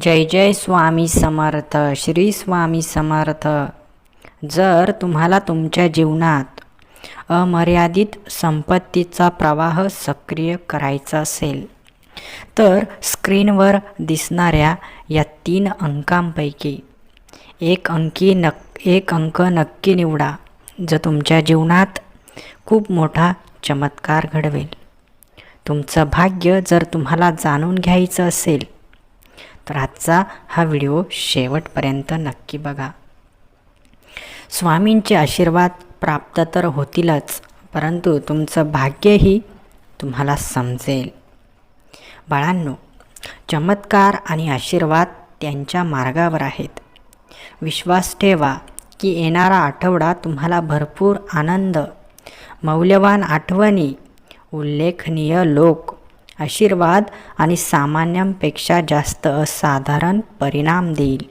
जय जय स्वामी समर्थ श्री स्वामी समर्थ. जर तुम्हाला तुमच्या जीवनात अमर्यादित संपत्तीचा प्रवाह सक्रिय करायचा असेल तर स्क्रीनवर दिसणाऱ्या या तीन अंकांपैकी एक अंकी नक एक अंक नक्की निवडा जो तुमच्या जीवनात खूप मोठा चमत्कार घडवेल. तुमचं भाग्य जर तुम्हाला जाणून घ्यायचं असेल तर आजचा हा व्हिडिओ शेवटपर्यंत नक्की बघा. स्वामींचे आशीर्वाद प्राप्त तर होतीलच परंतु तुमचं भाग्यही तुम्हाला समजेल. बाळांनो चमत्कार आणि आशीर्वाद त्यांच्या मार्गावर आहेत. विश्वास ठेवा की येणारा आठवडा तुम्हाला भरपूर आनंद मौल्यवान आठवणी उल्लेखनीय लोक आशीर्वाद आणि सामान्यांपेक्षा जास्त असाधारण परिणाम देईल.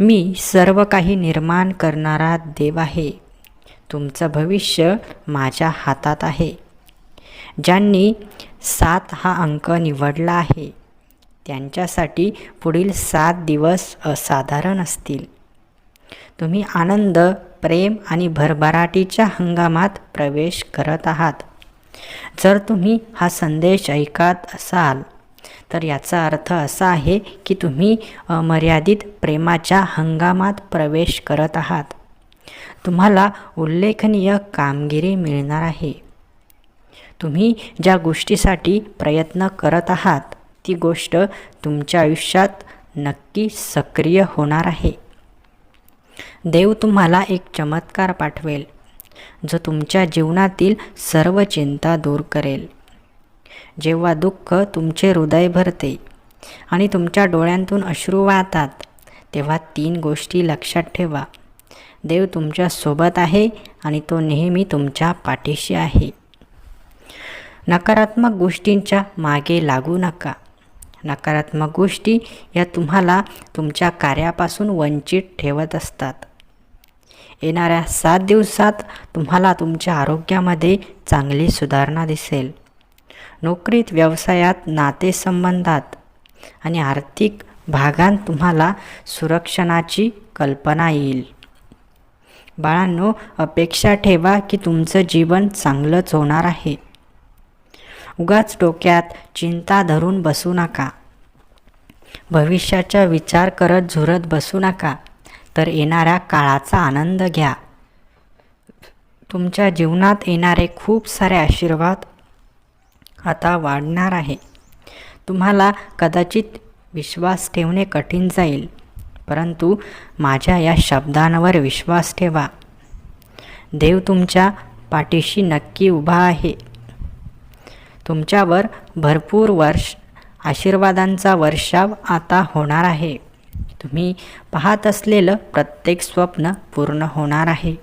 मी सर्व काही निर्माण करणारा देव आहे. तुमचं भविष्य माझ्या हातात आहे. ज्यांनी सात हा अंक निवडला आहे त्यांच्यासाठी पुढील सात दिवस असाधारण असतील. तुम्ही आनंद प्रेम आणि भरभराटीच्या हंगामात प्रवेश करत आहात. जर तुम्ही हा संदेश ऐकत असाल तर याचा अर्थ असा आहे की तुम्ही मर्यादित प्रेमाच्या हंगामात प्रवेश करत आहात. तुम्हाला उल्लेखनीय कामगिरी मिळणार आहे. तुम्ही ज्या गोष्टीसाठी प्रयत्न करत आहात ती गोष्ट तुमच्या आयुष्यात नक्की सक्रिय होणार आहे. देव तुम्हाला एक चमत्कार पाठवेल. जो तुमच्या जीवनातील सर्व चिंता दूर करेल. जेव्हा दुःख तुमचे हृदय भरते आणि तुमच्या डोळ्यांतून अश्रू वाहतात तेव्हा तीन गोष्टी लक्षात ठेवा. देव तुमच्यासोबत आहे आणि तो नेहमी तुमच्या पाठीशी आहे. नकारात्मक गोष्टींच्या मागे लागू नका. नकारात्मक गोष्टी या तुम्हाला तुमच्या कार्यापासून वंचित ठेवत असतात. येणाऱ्या सात दिवसात तुम्हाला तुमच्या आरोग्यामध्ये चांगली सुधारणा दिसेल. नोकरीत व्यवसायात नातेसंबंधात आणि आर्थिक भागांत तुम्हाला सुरक्षणाची कल्पना येईल. बाळांनो अपेक्षा ठेवा की तुमचं जीवन चांगलंच होणार आहे. उगाच डोक्यात चिंता धरून बसू नका. भविष्याचा विचार करत झुरत बसू नका. तर येणाऱ्या काळाचा आनंद घ्या. तुमच्या जीवनात येणारे खूप सारे आशीर्वाद आता वाढणार आहे. तुम्हाला कदाचित विश्वास ठेवणे कठीण जाईल परंतु माझ्या या शब्दांवर विश्वास ठेवा. देव तुमच्या पाठीशी नक्की उभा आहे. तुमच्यावर भरपूर वर्ष आशीर्वादांचा वर्षाव आता होणार आहे. तुम्ही पाहत असलेलं प्रत्येक स्वप्न पूर्ण होणार आहे.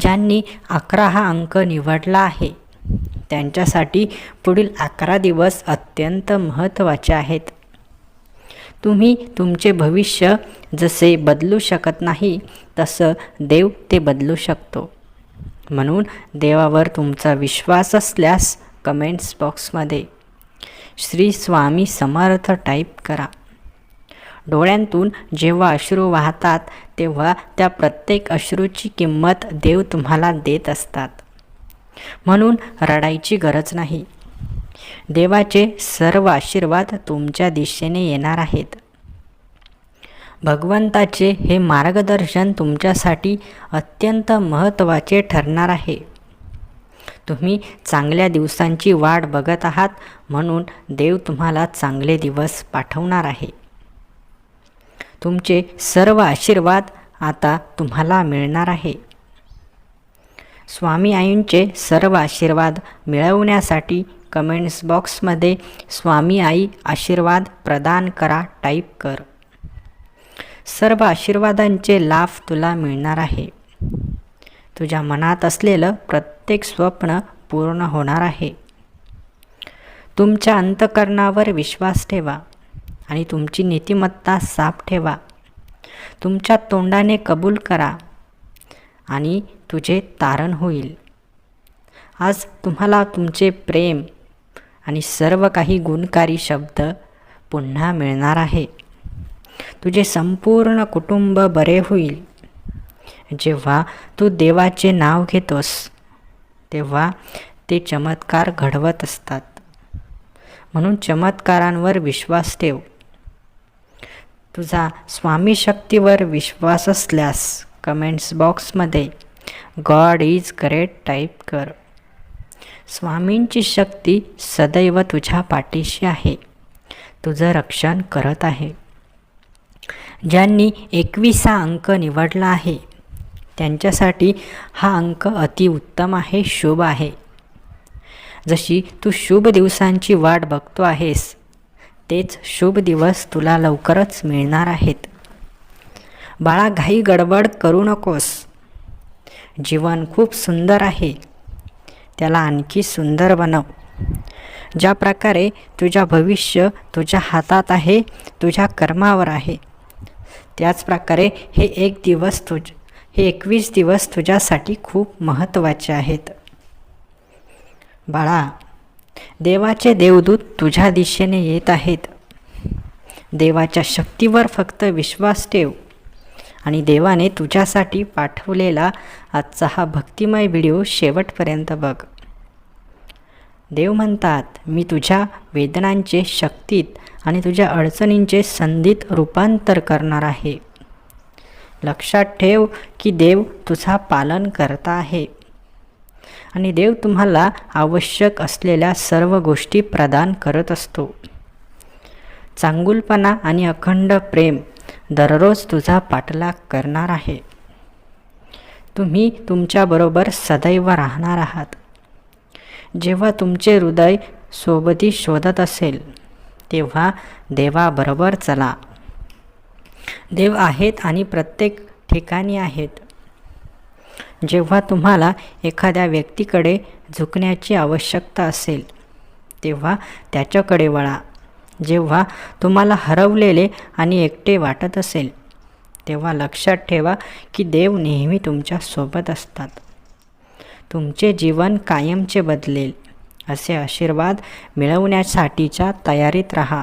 ज्यांनी अकरा हा अंक निवडला आहे त्यांच्यासाठी पुढील अकरा दिवस अत्यंत महत्त्वाचे आहेत. तुम्ही तुमचे भविष्य जसे बदलू शकत नाही तसं देव ते बदलू शकतो. म्हणून देवावर तुमचा विश्वास असल्यास कमेंट्स बॉक्समध्ये श्री स्वामी समर्थ टाईप करा. डोळ्यांतून जेव्हा अश्रू वाहतात तेव्हा त्या प्रत्येक अश्रूची किंमत देव तुम्हाला देत असतात. म्हणून रडायची गरज नाही. देवाचे सर्व आशीर्वाद तुमच्या दिशेने येणार आहेत. भगवंताचे हे मार्गदर्शन तुमच्यासाठी अत्यंत महत्त्वाचे ठरणार आहे. तुम्ही चांगल्या दिवसांची वाट बघत आहात म्हणून देव तुम्हाला चांगले दिवस पाठवणार आहे. तुमचे सर्व आशीर्वाद आता तुम्हाला मिळणार आहे. स्वामी आईंचे सर्व आशीर्वाद मिळवण्यासाठी कमेंट्स बॉक्समध्ये स्वामी आई आशीर्वाद प्रदान करा टाईप कर. सर्व आशीर्वादांचे लाभ तुला मिळणार आहे. तुझ्या मनात असलेलं प्रत्येक स्वप्न पूर्ण होणार आहे. तुमच्या अंतकरणावर विश्वास ठेवा. आणि तुमची नीतिमत्ता साफ ठेवा. तुमच्या तोंडाने कबूल करा आणि तुझे तारण होईल. आज तुम्हाला तुमचे प्रेम आणि सर्व काही गुणकारी शब्द पुन्हा मिळणार आहे. तुझे संपूर्ण कुटुंब बरे होईल. जेव्हा तू देवाचे नाव घेतोस तेव्हा ते चमत्कार घडवत असतात. म्हणून चमत्कारांवर विश्वास ठेव. तुझा स्वामी शक्तीवर विश्वास असल्यास कमेंट्स बॉक्समध्ये गॉड इज ग्रेट टाईप कर. स्वामींची शक्ती सदैव तुझ्या पाठीशी आहे. तुझं रक्षण करत आहे. ज्यांनी एकवीसा अंक निवडला आहे त्यांच्यासाठी हा अंक अतिउत्तम आहे शुभ आहे. जशी तू शुभ दिवसांची वाट बघतो आहेस तेच शुभ दिवस तुला लवकरच मिळणार आहेत. बाळा घाई गडबड करू नकोस. जीवन खूप सुंदर आहे. त्याला आणखी सुंदर बनव. ज्या प्रकारे तुझ्या भविष्य तुझ्या हातात आहे तुझ्या कर्मावर आहे. त्याच प्रकारे हे एक दिवस तुझ हे एकवीस दिवस तुझ्यासाठी खूप महत्त्वाचे आहेत. बाळा देवाचे देवदूत तुझ्या दिशेने येत आहेत. देवाच्या शक्तीवर फक्त विश्वास ठेव. आणि देवाने तुझ्यासाठी पाठवलेला आजचा हा भक्तिमय व्हिडिओ शेवटपर्यंत बघ. देव म्हणतात मी तुझ्या वेदनांचे शक्तीत आणि तुझ्या अडचणींचे संधीत रूपांतर करणार आहे. लक्षात ठेव की देव तुझा पालन करता आहे. आणि देव तुम्हाला आवश्यक असलेल्या सर्व गोष्टी प्रदान करत असतो. चांगुलपणा आणि अखंड प्रेम दररोज तुझा पाठलाग करणार आहे. तुम्ही तुमच्याबरोबर सदैव राहणार आहात. जेव्हा तुमचे हृदय सोबती शोधत असेल तेव्हा देवाबरोबर चला. देव आहेत आणि प्रत्येक ठिकाणी आहेत. जेव्हा तुम्हाला एखाद्या व्यक्तीकडे झुकण्याची आवश्यकता असेल तेव्हा त्याच्याकडे वळा. जेव्हा तुम्हाला हरवलेले आणि एकटे वाटत असेल तेव्हा लक्षात ठेवा की देव नेहमी तुमच्यासोबत असतात. तुमचे जीवन कायमचे बदलेल असे आशीर्वाद मिळवण्यासाठीच्या तयारीत राहा.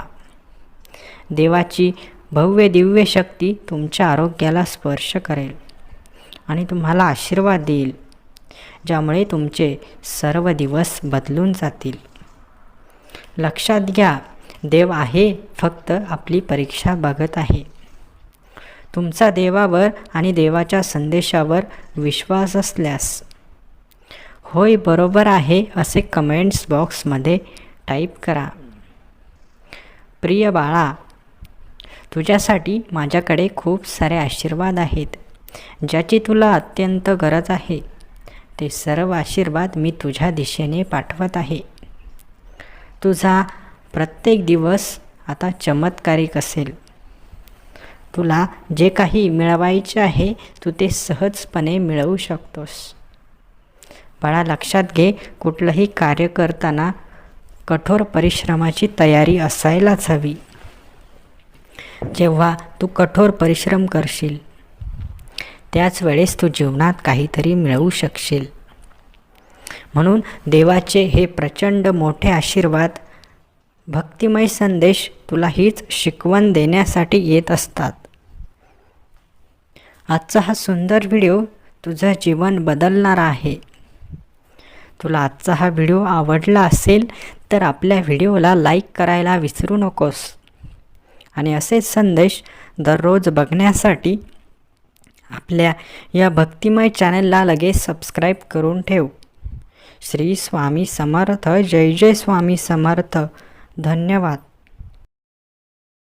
देवाची भव्य दिव्य शक्ती तुमच्या आरोग्याला स्पर्श करेल. आणि तुम्हाला आशीर्वाद देईल ज्यामुळे तुमचे सर्व दिवस बदलून जातील. लक्षात घ्या देव आहे फक्त आपली परीक्षा बघत आहे. तुमचा देवावर आणि देवाच्या संदेशावर विश्वास असल्यास होय बरोबर आहे असे कमेंट्स बॉक्समध्ये टाईप करा. प्रिय बाळा तुझ्यासाठी माझ्याकडे खूप सारे आशीर्वाद आहेत. ज्याची तुला अत्यंत गरज आहे ते सर्व आशीर्वाद मी तुझ्या दिशेने पाठवत आहे. तुझा प्रत्येक दिवस आता चमत्कारिक असेल. तुला जे काही मिळवायचे आहे तू ते सहजपणे मिळवू शकतोस. बाळा लक्षात घे कुठलंही कार्य करताना कठोर परिश्रमाची तयारी असायलाच हवी. जेव्हा तू कठोर परिश्रम करशील त्याच वेळेस तू जीवनात काहीतरी मिळवू शकशील. म्हणून देवाचे हे प्रचंड मोठे आशीर्वाद भक्तिमय संदेश तुला हीच शिकवण देण्यासाठी येत असतात. आजचा हा सुंदर व्हिडिओ तुझं जीवन बदलणारा आहे. तुला आजचा हा व्हिडिओ आवडला असेल तर आपल्या व्हिडिओला लाईक करायला विसरू नकोस. आणि असेच संदेश दररोज बघण्यासाठी आपल्या या भक्तिमय चॅनलला लगेच सबस्क्राईब करून ठेव. श्री स्वामी समर्थ. जय जय स्वामी समर्थ. धन्यवाद.